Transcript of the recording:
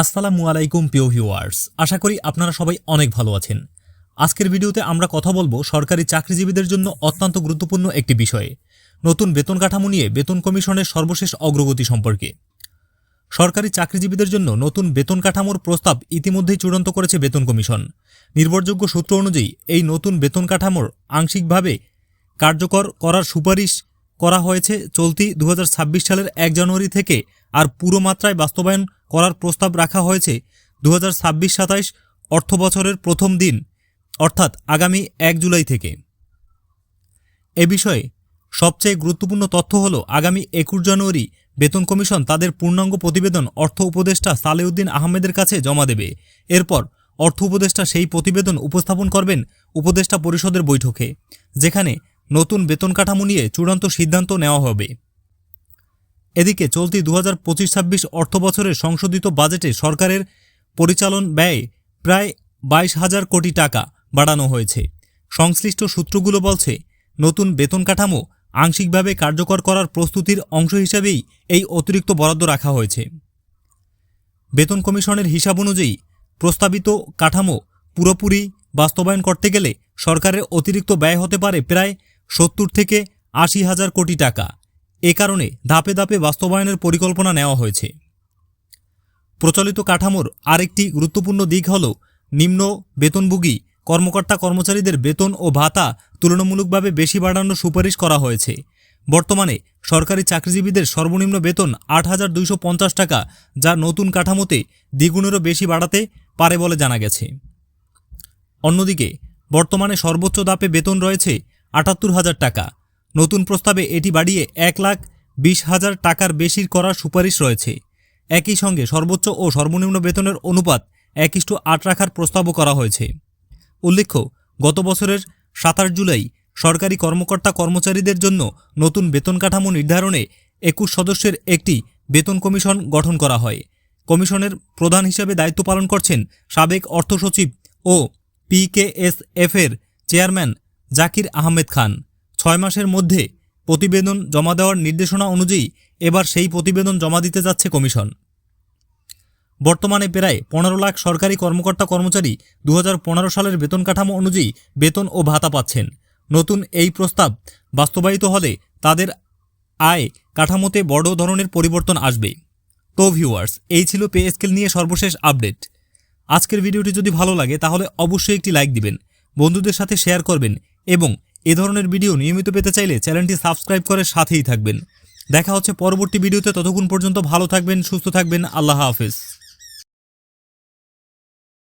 আসসালামু আলাইকুম, প্রিয় ভিউয়ার্স। আশা করি আপনারা সবাই অনেক ভালো আছেন। আজকের ভিডিওতে আমরা কথা বলব সরকারি চাকরিজীবীদের জন্য অত্যন্ত গুরুত্বপূর্ণ একটি বিষয়ে। নতুন বেতন কাঠামো নিয়ে বেতন কমিশনের সর্বশেষ অগ্রগতি সম্পর্কে। সরকারি চাকরিজীবীদের জন্য নতুন বেতন কাঠামোর প্রস্তাব ইতিমধ্যেই চূড়ান্ত করেছে বেতন কমিশন। নির্ভরযোগ্য সূত্র অনুযায়ী এই নতুন বেতন কাঠামোর আংশিকভাবে কার্যকর করার সুপারিশ করা হয়েছে চলতি দু হাজার ছাব্বিশ সালের এক জানুয়ারি থেকে আর পুরো মাত্রায় বাস্তবায়ন করার প্রস্তাব রাখা হয়েছে দু হাজার ছাব্বিশ সাতাইশ অর্থ বছরের প্রথম দিন, অর্থাৎ আগামী এক জুলাই থেকে। এ বিষয়ে সবচেয়ে গুরুত্বপূর্ণ তথ্য হল, আগামী একুশ জানুয়ারি বেতন কমিশন তাদের পূর্ণাঙ্গ প্রতিবেদন অর্থ উপদেষ্টা সালেউদ্দিন আহমেদের কাছে জমা দেবে। এরপর অর্থ উপদেষ্টা সেই প্রতিবেদন উপস্থাপন করবেন উপদেষ্টা পরিষদের বৈঠকে, যেখানে নতুন বেতন কাঠামো নিয়ে চূড়ান্ত সিদ্ধান্ত নেওয়া হবে। এদিকে চলতি দু হাজার পঁচিশ ছাব্বিশ অর্থ বছরের সংশোধিত বাজেটে সরকারের পরিচালন ব্যয় প্রায় বাইশ হাজার কোটি টাকা বাড়ানো হয়েছে। সংশ্লিষ্ট সূত্রগুলো বলছে, নতুন বেতন কাঠামো আংশিকভাবে কার্যকর করার প্রস্তুতির অংশ হিসেবেই এই অতিরিক্ত বরাদ্দ রাখা হয়েছে। বেতন কমিশনের হিসাব অনুযায়ী প্রস্তাবিত কাঠামো পুরোপুরি বাস্তবায়ন করতে গেলে সরকারের অতিরিক্ত ব্যয় হতে পারে প্রায় সত্তর থেকে আশি হাজার কোটি টাকা। এ কারণে ধাপে ধাপে বাস্তবায়নের পরিকল্পনা নেওয়া হয়েছে। প্রচলিত কাঠামোর আরেকটি গুরুত্বপূর্ণ দিক হল নিম্ন বেতনভোগী কর্মকর্তা কর্মচারীদের বেতন ও ভাতা তুলনামূলকভাবে বেশি বাড়ানোর সুপারিশ করা হয়েছে। বর্তমানে সরকারি চাকরিজীবীদের সর্বনিম্ন বেতন আট হাজার দুইশো পঞ্চাশ টাকা, যা নতুন কাঠামোতে দ্বিগুণেরও বেশি বাড়াতে পারে বলে জানা গেছে। অন্যদিকে, বর্তমানে সর্বোচ্চ দাপে বেতন রয়েছে আটাত্তর হাজার টাকা নতুন প্রস্তাবে এটি বাড়িয়ে এক লাখ বিশ হাজার টাকার বেশি করার সুপারিশ রয়েছে। একই সঙ্গে সর্বোচ্চ ও সর্বনিম্ন বেতনের অনুপাত এক ইস্টু আট রাখার প্রস্তাবও করা হয়েছে। উল্লেখ্য, গত বছরের সাতাশ জুলাই সরকারি কর্মকর্তা কর্মচারীদের জন্য নতুন বেতন কাঠামো নির্ধারণে একুশ সদস্যের একটি বেতন কমিশন গঠন করা হয়। কমিশনের প্রধান হিসেবে দায়িত্ব পালন করছেন সাবেক অর্থ সচিব ও পিকেএসএফের চেয়ারম্যান জাকির আহমেদ খান। ছয় মাসের মধ্যে প্রতিবেদন জমা দেওয়ার নির্দেশনা অনুযায়ী এবার সেই প্রতিবেদন জমা দিতে যাচ্ছে কমিশন। বর্তমানে প্রায় পনেরো লাখ সরকারি কর্মকর্তা কর্মচারী দু হাজার পনেরো সালের বেতন কাঠামো অনুযায়ী বেতন ও ভাতা পাচ্ছেন। নতুন এই প্রস্তাব বাস্তবায়িত হলে তাদের আয় কাঠামোতে বড় ধরনের পরিবর্তন আসবে। তো ভিউয়ার্স, এই ছিল পে স্কেল নিয়ে সর্বশেষ আপডেট। আজকের ভিডিওটি যদি ভালো লাগে তাহলে অবশ্যই একটি লাইক দিবেন, বন্ধুদের সাথে শেয়ার করবেন এবং এ ধরনের ভিডিও নিয়মিত পেতে চাইলে চ্যানেলটি সাবস্ক্রাইব করে সাথেই থাকবেন। দেখা হচ্ছে পরবর্তী ভিডিওতে, ততক্ষণ পর্যন্ত ভালো থাকবেন, সুস্থ থাকবেন, আল্লাহ হাফেজ।